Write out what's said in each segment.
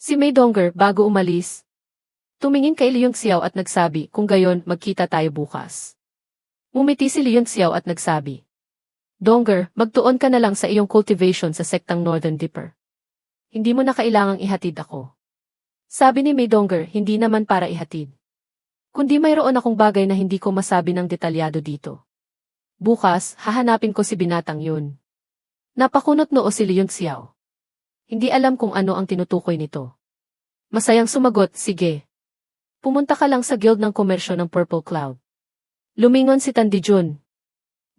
Si May Donger bago umalis. Tumingin kay Leon Xiao at nagsabi, kung gayon, magkita tayo bukas. Umiti si Leon Xiao at nagsabi, Donger, magtuon ka na lang sa iyong cultivation sa sektang Northern Dipper. Hindi mo na kailangang ihatid ako. Sabi ni May Donger, hindi naman para ihatid. Kundi mayroon akong bagay na hindi ko masabi ng detalyado dito. Bukas, hahanapin ko si binatang yun. Napakunot noo si Leon Xiao. Hindi alam kung ano ang tinutukoy nito. Masayang sumagot, sige. Pumunta ka lang sa guild ng komersyo ng Purple Cloud. Lumingon si Tan Dijun.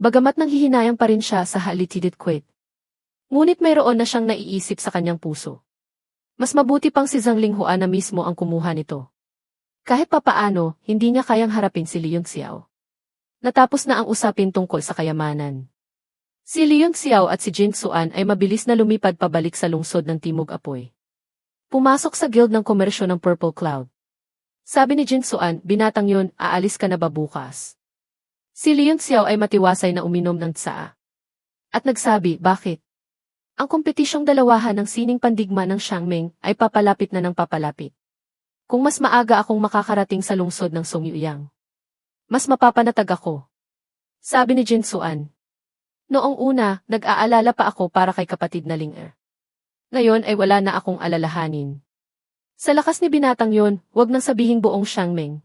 Bagamat nanghihinayang pa rin siya sa halitidit quit. Ngunit mayroon na siyang naiisip sa kanyang puso. Mas mabuti pang si Zhang Linghua na mismo ang kumuha nito. Kahit papaano, hindi niya kayang harapin si Leon Xiao. Natapos na ang usapin tungkol sa kayamanan. Si Leon Xiao at si Jin Xuan ay mabilis na lumipad pabalik sa lungsod ng Timog Apoy. Pumasok sa guild ng komersyo ng Purple Cloud. Sabi ni Jin Xuan, binatang yun, aalis ka na ba bukas? Si Leon Xiao ay matiwasay na uminom ng tsaa. At nagsabi, bakit? Ang kompetisyong dalawahan ng sining pandigma ng Xiangming ay papalapit na ng papalapit. Kung mas maaga akong makakarating sa lungsod ng Songyuyang, mas mapapanatag ako. Sabi ni Jin Xuan. Noong una, nag-aalala pa ako para kay kapatid na Ling-er. Ngayon ay wala na akong alalahanin. Sa lakas ni binatang yon, wag nang sabihing buong Xiangming.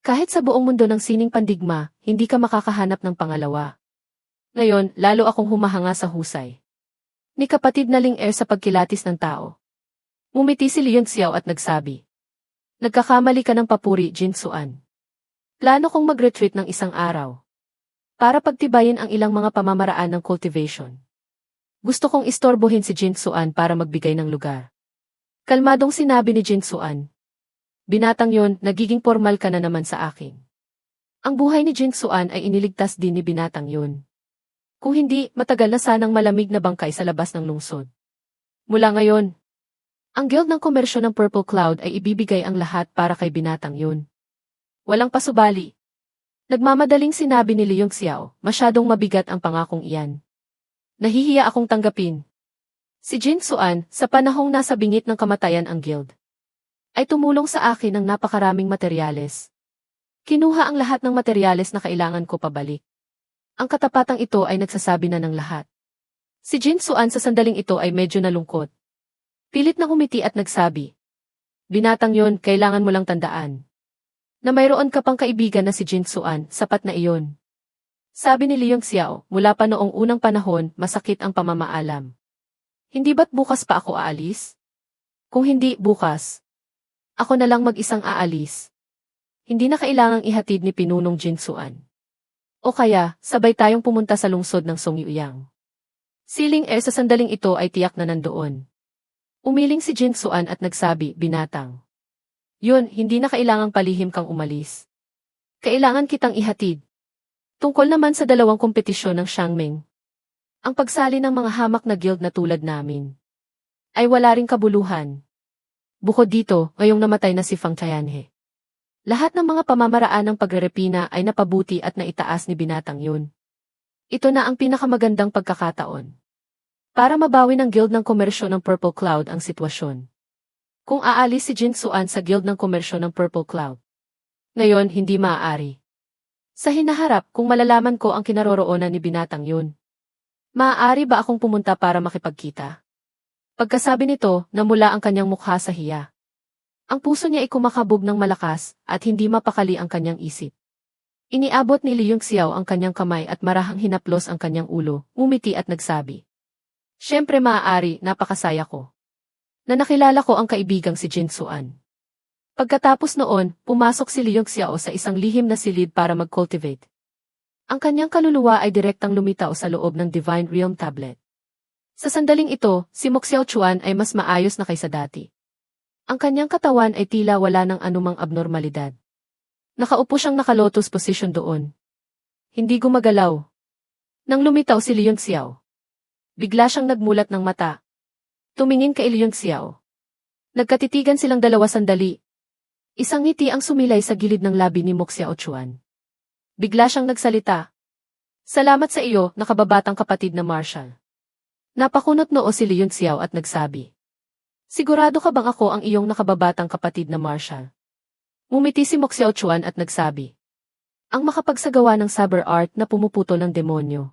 Kahit sa buong mundo ng sining pandigma, hindi ka makakahanap ng pangalawa. Ngayon, lalo akong humahanga sa husay. Ni kapatid na Ling-er sa pagkilatis ng tao. Ngumiti si Leon Xiao at nagsabi. Nagkakamali ka ng papuri, Jin Xuan. Plano kong mag-retreat ng isang araw. Para pagtibayin ang ilang mga pamamaraan ng cultivation. Gusto kong istorbohin si Jin Xuan para magbigay ng lugar. Kalmadong sinabi ni Jin Xuan. Binatang yon, nagiging formal ka na naman sa akin. Ang buhay ni Jin Xuan ay iniligtas din ni binatang yon. Kung hindi, matagal na sanang malamig na bangkay sa labas ng lungsod. Mula ngayon, ang guild ng komersyo ng Purple Cloud ay ibibigay ang lahat para kay binatang yun. Walang pasubali. Nagmamadaling sinabi ni Leong Xiao, masyadong mabigat ang pangakong iyan. Nahihiya akong tanggapin. Si Jin Xuan, sa panahong nasa bingit ng kamatayan ang guild, ay tumulong sa akin ng napakaraming materyales. Kinuha ang lahat ng materyales na kailangan ko pabalik. Ang katapatang ito ay nagsasabi na ng lahat. Si Jin Xuan sa sandaling ito ay medyo nalungkot. Pilit na humiti at nagsabi. Binatang yon, kailangan mo lang tandaan. Na mayroon ka pang kaibigan na si Jin Xuan, sapat na iyon. Sabi ni Leong Xiao, mula pa noong unang panahon, masakit ang pamamaalam. Hindi ba't bukas pa ako aalis? Kung hindi, bukas. Ako na lang mag-isang aalis. Hindi na kailangang ihatid ni Pinunong Jin Xuan. O kaya, sabay tayong pumunta sa lungsod ng Songyuyang. Siling air sa sandaling ito ay tiyak na nandoon. Umiling si Jin Xuan at nagsabi, binatang. Yun, hindi na kailangang palihim kang umalis. Kailangan kitang ihatid. Tungkol naman sa dalawang kompetisyon ng Xiangming. Ang pagsali ng mga hamak na guild na tulad namin. Ay wala ring kabuluhan. Bukod dito, ngayong namatay na si Fang Tianhe. Lahat ng mga pamamaraan ng pagrerepina ay napabuti at naitaas ni binatang yun. Ito na ang pinakamagandang pagkakataon. Para mabawi ng guild ng komersyo ng Purple Cloud ang sitwasyon. Kung aalis si Jin Xuan sa guild ng komersyo ng Purple Cloud. Ngayon, hindi maaari. Sa hinaharap, kung malalaman ko ang kinaroroonan ni binatang yun. Maaari ba akong pumunta para makipagkita? Pagkasabi nito, namula ang kanyang mukha sa hiya. Ang puso niya ay kumakabog ng malakas, at hindi mapakali ang kanyang isip. Iniabot ni Leong Xiao ang kanyang kamay at marahang hinaplos ang kanyang ulo, umiti at nagsabi. Siyempre maaari, napakasaya ko. Na nakilala ko ang kaibigang si Jin Xuan. Pagkatapos noon, pumasok si Leong Xiao sa isang lihim na silid para mag-cultivate. Ang kanyang kaluluwa ay direktang lumitaw sa loob ng Divine Realm Tablet. Sa sandaling ito, si Moxiao Chuan ay mas maayos na kaysa dati. Ang kanyang katawan ay tila wala ng anumang abnormalidad. Nakaupo siyang nakalotus position doon. Hindi gumagalaw. Nang lumitaw si Leong Xiao, Bigla siyang nagmulat ng mata. Tumingin kay Leon Xiao. Nagkatitigan silang dalawa sandali. Isang ngiti ang sumilay sa gilid ng labi ni Moxia Chuan. Bigla siyang nagsalita. Salamat sa iyo, nakababatang kapatid na Marshall. Napakunot noo si Leon Xiao at nagsabi. Sigurado ka bang ako ang iyong nakababatang kapatid na Marshall? Ngumiti si Mok Xiao Chuan at nagsabi. Ang makapagsagawa ng saber art na pumuputo ng demonyo.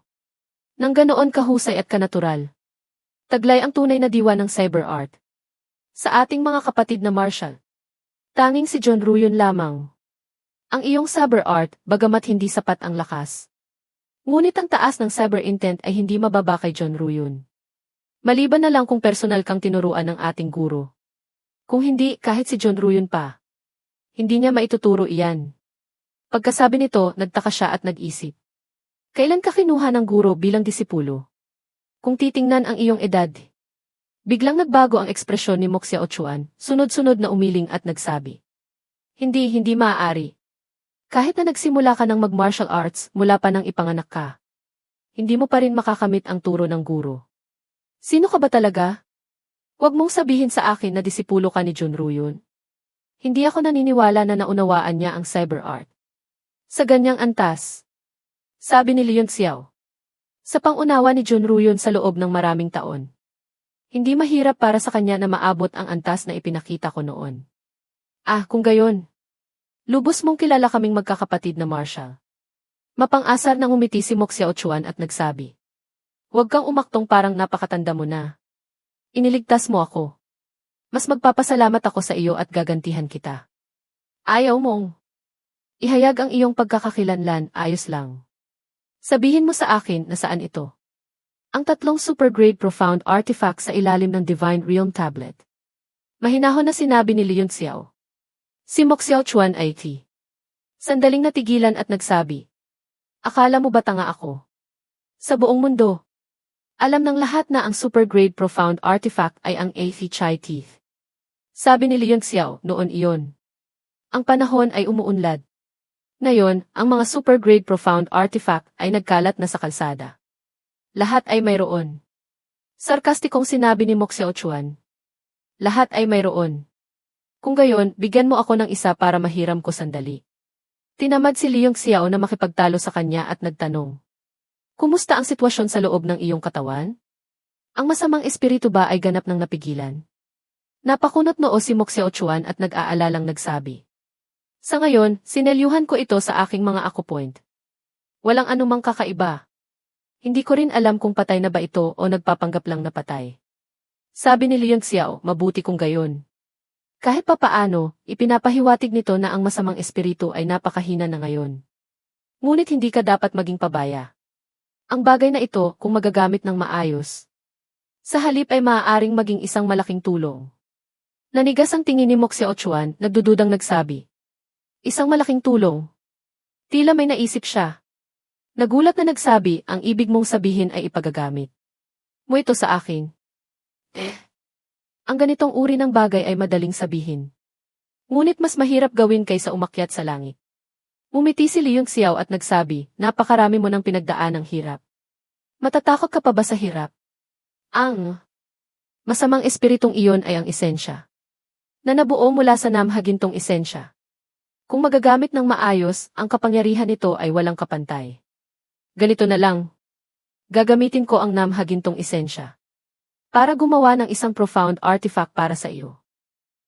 Nang ganoon kahusay at kanatural. Taglay ang tunay na diwa ng cyber art. Sa ating mga kapatid na Marshall. Tanging si John Ruyon lamang. Ang iyong saber art, bagamat hindi sapat ang lakas. Ngunit ang taas ng cyber intent ay hindi mababa kay John Ruyon. Maliban na lang kung personal kang tinuruan ng ating guro. Kung hindi, kahit si John Ruyon pa. Hindi niya maituturo iyan. Pagkasabi nito, nagtaka siya at nag-isip. Kailan ka kinuha ng guro bilang disipulo? Kung titingnan ang iyong edad. Biglang nagbago ang ekspresyon ni Moxia Ochuan, sunod-sunod na umiling at nagsabi. Hindi, hindi maaari. Kahit na nagsimula ka ng mag-martial arts mula pa nang ipanganak ka. Hindi mo pa rin makakamit ang turo ng guro. Sino ka ba talaga? Huwag mong sabihin sa akin na disipulo ka ni Jun Ruyon. Hindi ako naniniwala na naunawaan niya ang cyber art. Sa ganyang antas. Sabi ni Leon Xiao. Sa pangunawa ni Jun Ruyon sa loob ng maraming taon. Hindi mahirap para sa kanya na maabot ang antas na ipinakita ko noon. Ah, kung gayon. Lubos mong kilala kaming magkakapatid na Marshall. Mapang-asar nang umiti si Moxia Ochuan at nagsabi. Huwag kang umaktong parang napakatanda mo na. Iniligtas mo ako. Mas magpapasalamat ako sa iyo at gagantihan kita. Ayaw mong. Ihayag ang iyong pagkakakilanlan, ayos lang. Sabihin mo sa akin na saan ito. Ang tatlong super-grade profound artifact sa ilalim ng Divine Realm Tablet. Mahinahon na sinabi ni Leon Xiao. Si Mok Xiao Chuan ay ti. Sandaling natigilan at nagsabi. Akala mo ba tanga ako? Sa buong mundo. Alam ng lahat na ang super-grade profound artifact ay ang Aethy Chai Teeth. Sabi ni Leon Xiao noon iyon. Ang panahon ay umuunlad. Ngayon, ang mga super-grade profound artifact ay nagkalat na sa kalsada. Lahat ay mayroon. Sarkastikong sinabi ni Mok Xiao Chuan. Lahat ay mayroon. Kung gayon, bigyan mo ako ng isa para mahiram ko sandali. Tinamad si Leong Xiao na makipagtalo sa kanya at nagtanong. Kumusta ang sitwasyon sa loob ng iyong katawan? Ang masamang espiritu ba ay ganap ng napigilan? Napakunot noo si Mok Xiao Chuan at nag-aalalang nagsabi. Sa ngayon, sinelyuhan ko ito sa aking mga akupoint. Walang anumang kakaiba. Hindi ko rin alam kung patay na ba ito o nagpapanggap lang na patay. Sabi ni Leon Xiao, mabuti kung gayon. Kahit papaano, ipinapahiwatig nito na ang masamang espiritu ay napakahina na ngayon. Ngunit hindi ka dapat maging pabaya. Ang bagay na ito, kung magagamit ng maayos, sa halip ay maaaring maging isang malaking tulong. Nanigas ang tingin ni Moxie Ochuan, nagdududang nagsabi. Isang malaking tulong. Tila may naisip siya. Nagulat na nagsabi, ang ibig mong sabihin ay ipagagamit. Mo ito sa akin. Eh. Ang ganitong uri ng bagay ay madaling sabihin. Ngunit mas mahirap gawin kaysa umakyat sa langit. Umiti si Leong Xiao at nagsabi, napakarami mo ng pinagdaan ng hirap. Matatakot ka pa ba sa hirap? Ang masamang espiritong iyon ay ang esensya. Na nabuo mula sa namhagintong esensya. Kung magagamit ng maayos, ang kapangyarihan nito ay walang kapantay. Ganito na lang. Gagamitin ko ang namhagintong esensya. Para gumawa ng isang profound artifact para sa iyo.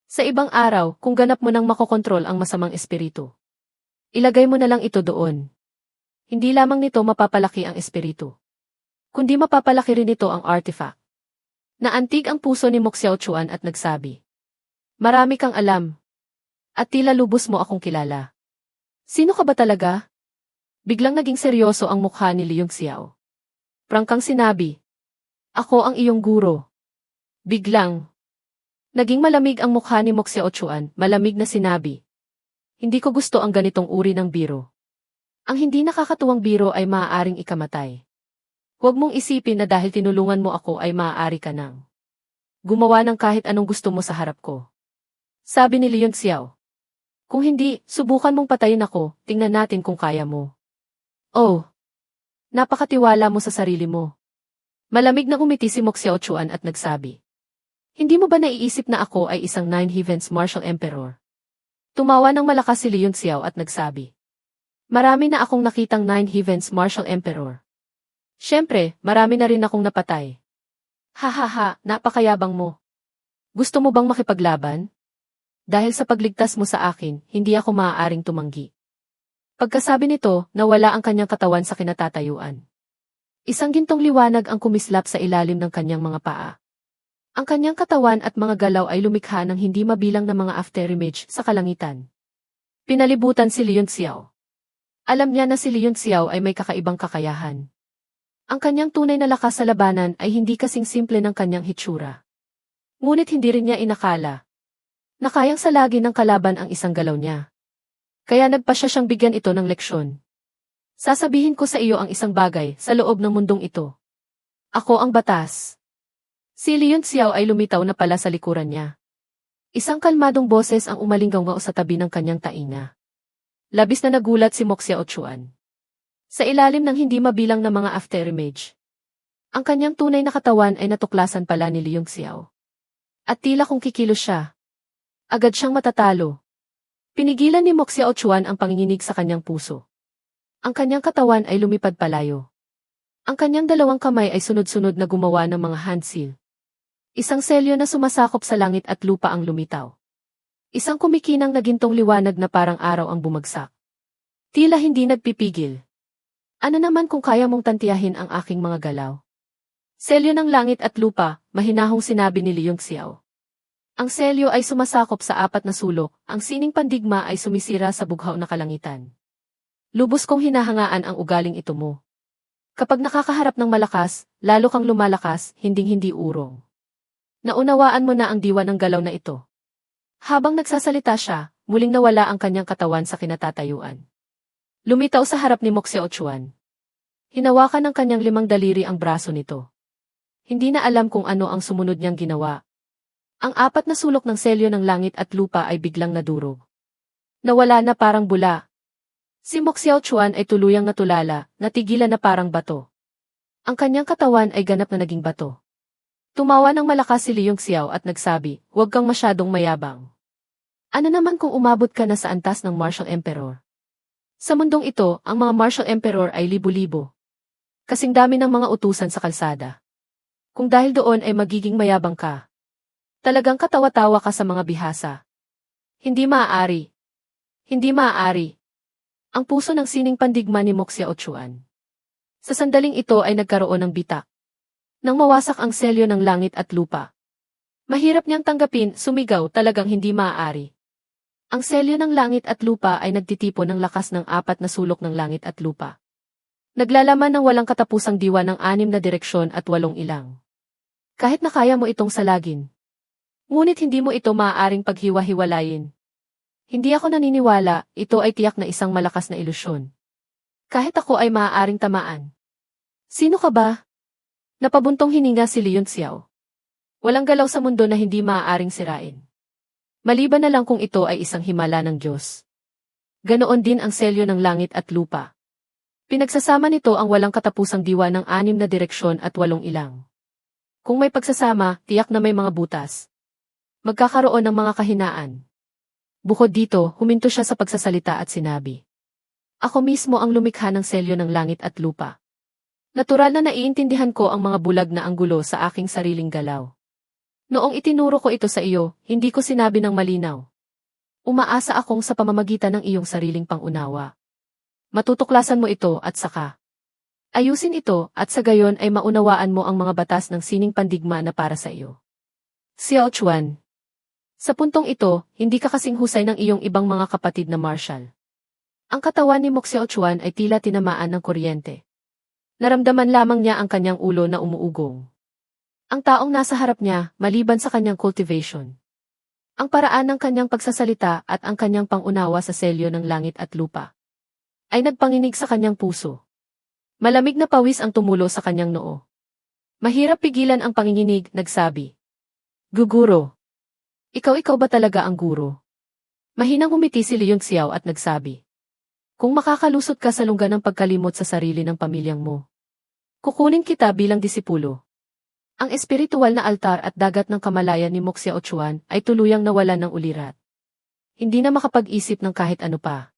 Sa ibang araw, kung ganap mo nang makokontrol ang masamang espiritu. Ilagay mo na lang ito doon. Hindi lamang nito mapapalaki ang espiritu. Kundi mapapalaki rin ito ang artifact. Naantig ang puso ni Moxiao Chuan at nagsabi. Marami kang alam. At tila lubos mo akong kilala. Sino ka ba talaga? Biglang naging seryoso ang mukha ni Leong Xiao. Prangkang sinabi, Ako ang iyong guro. Biglang. Naging malamig ang mukha ni Mok Xiao malamig na sinabi. Hindi ko gusto ang ganitong uri ng biro. Ang hindi nakakatuwang biro ay maaaring ikamatay. Huwag mong isipin na dahil tinulungan mo ako ay maaari ka nang. Gumawa ng kahit anong gusto mo sa harap ko. Sabi ni Leon Xiao. Kung hindi, subukan mong patayin ako, tingnan natin kung kaya mo. Oh. Napakatiwala mo sa sarili mo. Malamig na umiti si Mok Xiao Chuan at nagsabi. Hindi mo ba naiisip na ako ay isang Nine Heavens Martial Emperor? Tumawa ng malakas si Leon Xiao at nagsabi. Marami na akong nakitang Nine Heavens Martial Emperor. Siyempre, marami na rin akong napatay. Ha ha ha, napakayabang mo. Gusto mo bang makipaglaban? Dahil sa pagligtas mo sa akin, hindi ako maaaring tumanggi. Pagkasabi nito, nawala ang kanyang katawan sa kinatatayuan. Isang gintong liwanag ang kumislap sa ilalim ng kanyang mga paa. Ang kanyang katawan at mga galaw ay lumikha ng hindi mabilang na mga afterimage sa kalangitan. Pinalibutan si Leon Xiao. Alam niya na si Leon Xiao ay may kakaibang kakayahan. Ang kanyang tunay na lakas sa labanan ay hindi kasing simple ng kanyang hitsura. Ngunit hindi rin niya inakala na kayang salagi ng kalaban ang isang galaw niya. Kaya nagpa siya siyang bigyan ito ng leksyon. Sasabihin ko sa iyo ang isang bagay sa loob ng mundong ito. Ako ang batas. Si Leon Xiao ay lumitaw na pala sa likuran niya. Isang kalmadong boses ang umalinggaw sa tabi ng kanyang taina. Labis na nagulat si Moxia Ochuan. Sa ilalim ng hindi mabilang na mga afterimage. Ang kanyang tunay na katawan ay natuklasan pala ni Leon Xiao. At tila kung kikilos siya. Agad siyang matatalo. Pinigilan ni Moxia Ochuan ang panginginig sa kanyang puso. Ang kanyang katawan ay lumipad palayo. Ang kanyang dalawang kamay ay sunod-sunod na gumawa ng mga hand seal. Isang selyo na sumasakop sa langit at lupa ang lumitaw. Isang kumikinang nagintong liwanag na parang araw ang bumagsak. Tila hindi nagpipigil. Ano naman kung kaya mong tantiyahin ang aking mga galaw? Selyo ng langit at lupa, mahinahong sinabi ni Leong Xiao. Ang selyo ay sumasakop sa apat na sulok, ang sining pandigma ay sumisira sa bughaw na kalangitan. Lubos kong hinahangaan ang ugaling ito mo. Kapag nakakaharap ng malakas, lalo kang lumalakas, hinding-hindi urong. Naunawaan mo na ang diwa ng galaw na ito. Habang nagsasalita siya, muling nawala ang kanyang katawan sa kinatatayuan. Lumitaw sa harap ni Moxie Ochuan. Hinawakan ng kanyang limang daliri ang braso nito. Hindi na alam kung ano ang sumunod niyang ginawa. Ang apat na sulok ng selyo ng langit at lupa ay biglang nadurog. Nawala na parang bula. Si Moxiao Chuan ay tuluyang natulala, natigilan na parang bato. Ang kanyang katawan ay ganap na naging bato. Tumawa ng malakas si Leong Xiao at nagsabi, huwag kang masyadong mayabang. Ano naman kung umabot ka na sa antas ng Martial Emperor? Sa mundong ito, ang mga Martial Emperor ay libo-libo. Kasing dami ng mga utusan sa kalsada. Kung dahil doon ay magiging mayabang ka. Talagang katawa-tawa ka sa mga bihasa. Hindi maaari. Hindi maaari. Ang puso ng sining pandigma ni Moxia Ochuan. Sa sandaling ito ay nagkaroon ng bitak. Nang mawasak ang selyo ng langit at lupa. Mahirap niyang tanggapin, sumigaw, talagang hindi maaari. Ang selyo ng langit at lupa ay nagtitipo ng lakas ng apat na sulok ng langit at lupa. Naglalaman ng walang katapusang diwa ng anim na direksyon at walong ilang. Kahit na kaya mo itong salagin. Ngunit hindi mo ito maaaring paghiwa-hiwalayin. Hindi ako naniniwala, ito ay tiyak na isang malakas na ilusyon. Kahit ako ay maaaring tamaan. Sino ka ba? Napabuntong hininga si Leon Xiao. Walang galaw sa mundo na hindi maaaring sirain. Maliban na lang kung ito ay isang himala ng Diyos. Ganoon din ang selyo ng langit at lupa. Pinagsasama nito ang walang katapusang diwa ng anim na direksyon at walong ilang. Kung may pagsasama, tiyak na may mga butas. Magkakaroon ng mga kahinaan. Bukod dito, huminto siya sa pagsasalita at sinabi. Ako mismo ang lumikha ng selyo ng langit at lupa. Natural na naiintindihan ko ang mga bulag na anggulo sa aking sariling galaw. Noong itinuro ko ito sa iyo, hindi ko sinabi ng malinaw. Umaasa akong sa pamamagitan ng iyong sariling pangunawa. Matutuklasan mo ito at saka. Ayusin ito at sa gayon ay maunawaan mo ang mga batas ng sining pandigma na para sa iyo. Xiao Chuan. Sa puntong ito, hindi ka kasing husay ng iyong ibang mga kapatid na marshal. Ang katawan ni Moxiao Chuan ay tila tinamaan ng kuryente. Naramdaman lamang niya ang kanyang ulo na umuugong. Ang taong nasa harap niya, maliban sa kanyang cultivation. Ang paraan ng kanyang pagsasalita at ang kanyang pangunawa sa selyo ng langit at lupa ay nagpanginig sa kanyang puso. Malamig na pawis ang tumulo sa kanyang noo. Mahirap pigilan ang panginginig, nagsabi. Guguro. Ikaw-ikaw ba talaga ang guro? Mahinang umiti si Leon Xiao at nagsabi. Kung makakalusot ka sa lungga ng pagkalimot sa sarili ng pamilyang mo, kukunin kita bilang disipulo. Ang espiritual na altar at dagat ng kamalayan ni Moxia Ochuan ay tuluyang nawalan ng ulirat. Hindi na makapag-isip ng kahit ano pa.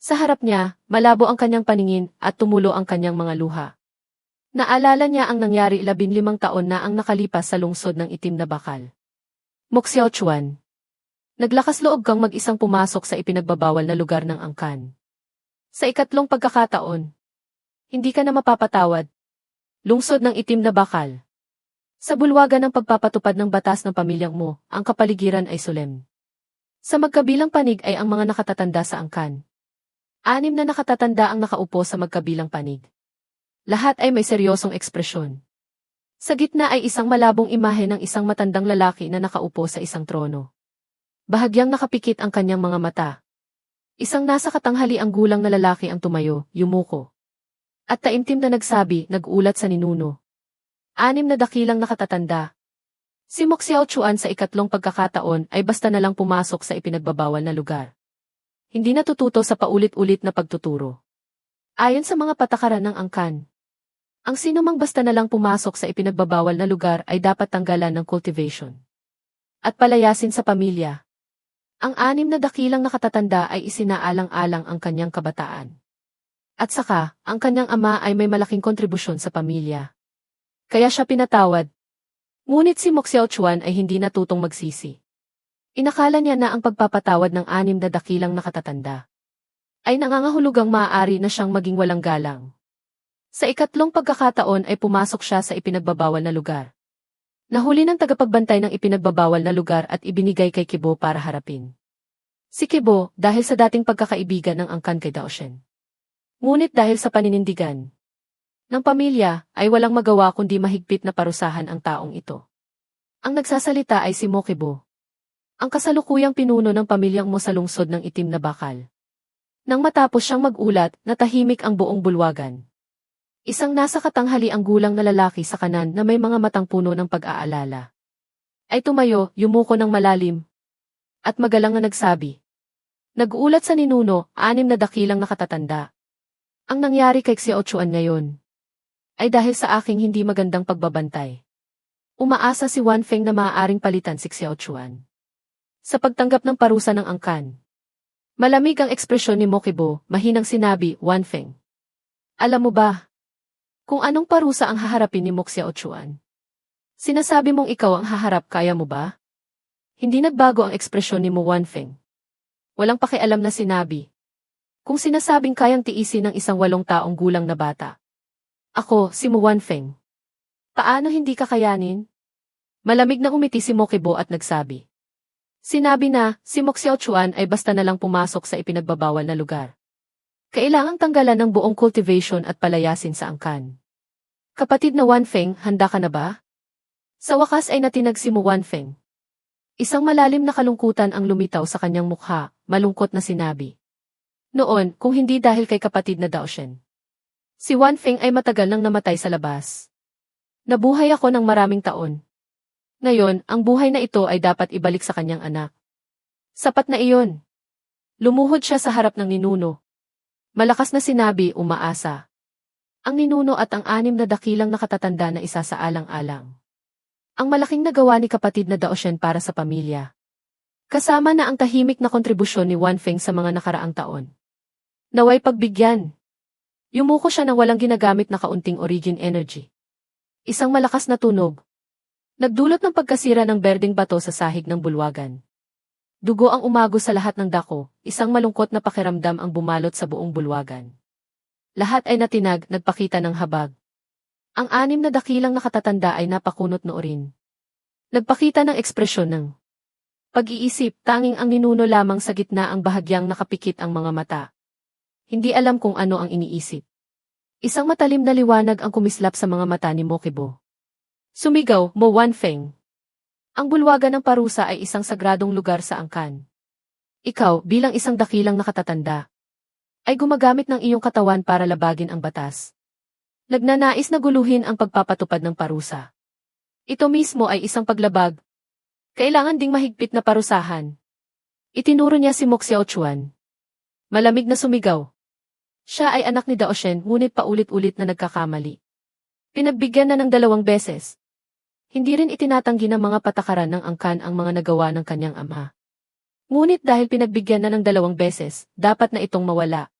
Sa harap niya, malabo ang kanyang paningin at tumulo ang kanyang mga luha. Naalala niya ang nangyari labinlimang taon na ang nakalipas sa lungsod ng itim na bakal. Moxiao Chuan. Naglakas loob kang mag-isang pumasok sa ipinagbabawal na lugar ng angkan. Sa ikatlong pagkakataon, hindi ka na mapapatawad. Lungsod ng itim na bakal. Sa bulwagan ng pagpapatupad ng batas ng pamilyang mo, ang kapaligiran ay solemn. Sa magkabilang panig ay ang mga nakatatanda sa angkan. Anim na nakatatanda ang nakaupo sa magkabilang panig. Lahat ay may seryosong ekspresyon. Sa gitna ay isang malabong imahe ng isang matandang lalaki na nakaupo sa isang trono. Bahagyang nakapikit ang kanyang mga mata. Isang nasa katanghali ang gulang na lalaki ang tumayo, yumuko. At taimtim na nagsabi, nagulat sa ninuno. Anim na dakilang nakatatanda. Si Moxiao Chuan sa ikatlong pagkakataon ay basta na lang pumasok sa ipinagbabawal na lugar. Hindi natututo sa paulit-ulit na pagtuturo. Ayon sa mga patakaran ng angkan, ang sinumang basta na lang pumasok sa ipinagbabawal na lugar ay dapat tanggalan ng cultivation. At palayasin sa pamilya. Ang anim na dakilang nakatatanda ay isinaalang-alang ang kanyang kabataan. At saka, ang kanyang ama ay may malaking kontribusyon sa pamilya. Kaya siya pinatawad. Ngunit si Moxiao Chuan ay hindi natutong magsisi. Inakala niya na ang pagpapatawad ng anim na dakilang nakatatanda ay nangangahulugang maaari na siyang maging walang galang. Sa ikatlong pagkakataon ay pumasok siya sa ipinagbabawal na lugar. Nahuli ng tagapagbantay ng ipinagbabawal na lugar at ibinigay kay Kibo para harapin. Si Kibo, dahil sa dating pagkakaibigan ng angkan kay Daoshen. Ngunit dahil sa paninindigan ng pamilya, ay walang magawa kundi mahigpit na parusahan ang taong ito. Ang nagsasalita ay si Mokibo. Ang kasalukuyang pinuno ng pamilyang mo sa lungsod ng itim na bakal. Nang matapos siyang magulat, natahimik ang buong bulwagan. Isang nasa katanghali ang gulang na lalaki sa kanan na may mga matang puno ng pag-aalala. Ay tumayo, yumuko ng malalim. At magalang na nagsabi. Naguulat sa ninuno, anim na dakilang nakatatanda. Ang nangyari kay Xiao Chuan ngayon. Ay dahil sa aking hindi magandang pagbabantay. Umaasa si Wan Feng na maaaring palitan si Xiao Chuan. Sa pagtanggap ng parusa ng angkan. Malamig ang ekspresyon ni Mokibo, mahinang sinabi, Wan Feng. Alam mo ba, kung anong parusa ang haharapin ni Moxia Ochuan. Sinasabi mong ikaw ang haharap kaya mo ba? Hindi nagbago ang ekspresyon ni Mo Wanfeng. Walang pakialam na sinabi. Kung sinasabing kayang tiisin ng isang walong taong gulang na bata. Ako, si Mo Wanfeng. Paano hindi kakayanin? Malamig na umiti si Mokibo at nagsabi. Sinabi na, si Moxiao Chuan ay basta na lang pumasok sa ipinagbabawal na lugar. Kailangang tanggalan ng buong cultivation at palayasin sa angkan. Kapatid na Wanfeng, handa ka na ba? Sa wakas ay natinag si Mo Wanfeng. Isang malalim na kalungkutan ang lumitaw sa kanyang mukha, malungkot na sinabi. Noon, kung hindi dahil kay kapatid na Daoshen. Si Wanfeng ay matagal nang namatay sa labas. Nabuhay ako ng maraming taon. Ngayon, ang buhay na ito ay dapat ibalik sa kanyang anak. Sapat na iyon. Lumuhod siya sa harap ng ninuno, Malakas na sinabi, umaasa. Ang ninuno at ang anim na dakilang nakatatanda na isa sa alang-alang. Ang malaking nagawa ni kapatid na Daoshen para sa pamilya. Kasama na ang tahimik na kontribusyon ni Wanfeng sa mga nakaraang taon. Naway pagbigyan. Yumuko siya ng walang ginagamit na kaunting origin energy. Isang malakas na tunog. Nagdulot ng pagkasira ng berdeng bato sa sahig ng bulwagan. Dugo ang umago sa lahat ng dako, isang malungkot na pakiramdam ang bumalot sa buong bulwagan. Lahat ay natinag, nagpakita ng habag. Ang anim na dakilang nakatatanda ay napakunot noorin. Nagpakita ng ekspresyon ng pag-iisip, tanging ang ninuno lamang sa gitna ang bahagyang nakapikit ang mga mata. Hindi alam kung ano ang iniisip. Isang matalim na liwanag ang kumislap sa mga mata ni Mokibo. Sumigaw, Mo Wanfeng. Ang bulwagan ng parusa ay isang sagradong lugar sa angkan. Ikaw, bilang isang dakilang nakatatanda, ay gumagamit ng iyong katawan para labagin ang batas. Nagnanais na guluhin ang pagpapatupad ng parusa. Ito mismo ay isang paglabag. Kailangan ding mahigpit na parusahan. Itinuro niya si Moxiao Chuan. Malamig na sumigaw. Siya ay anak ni Daoshen ngunit paulit-ulit na nagkakamali. Pinagbigyan na ng dalawang beses. Hindi rin itinatanggi ng mga patakaran ng angkan ang mga nagawa ng kanyang ama. Ngunit dahil pinagbigyan na ng dalawang beses, dapat na itong mawala.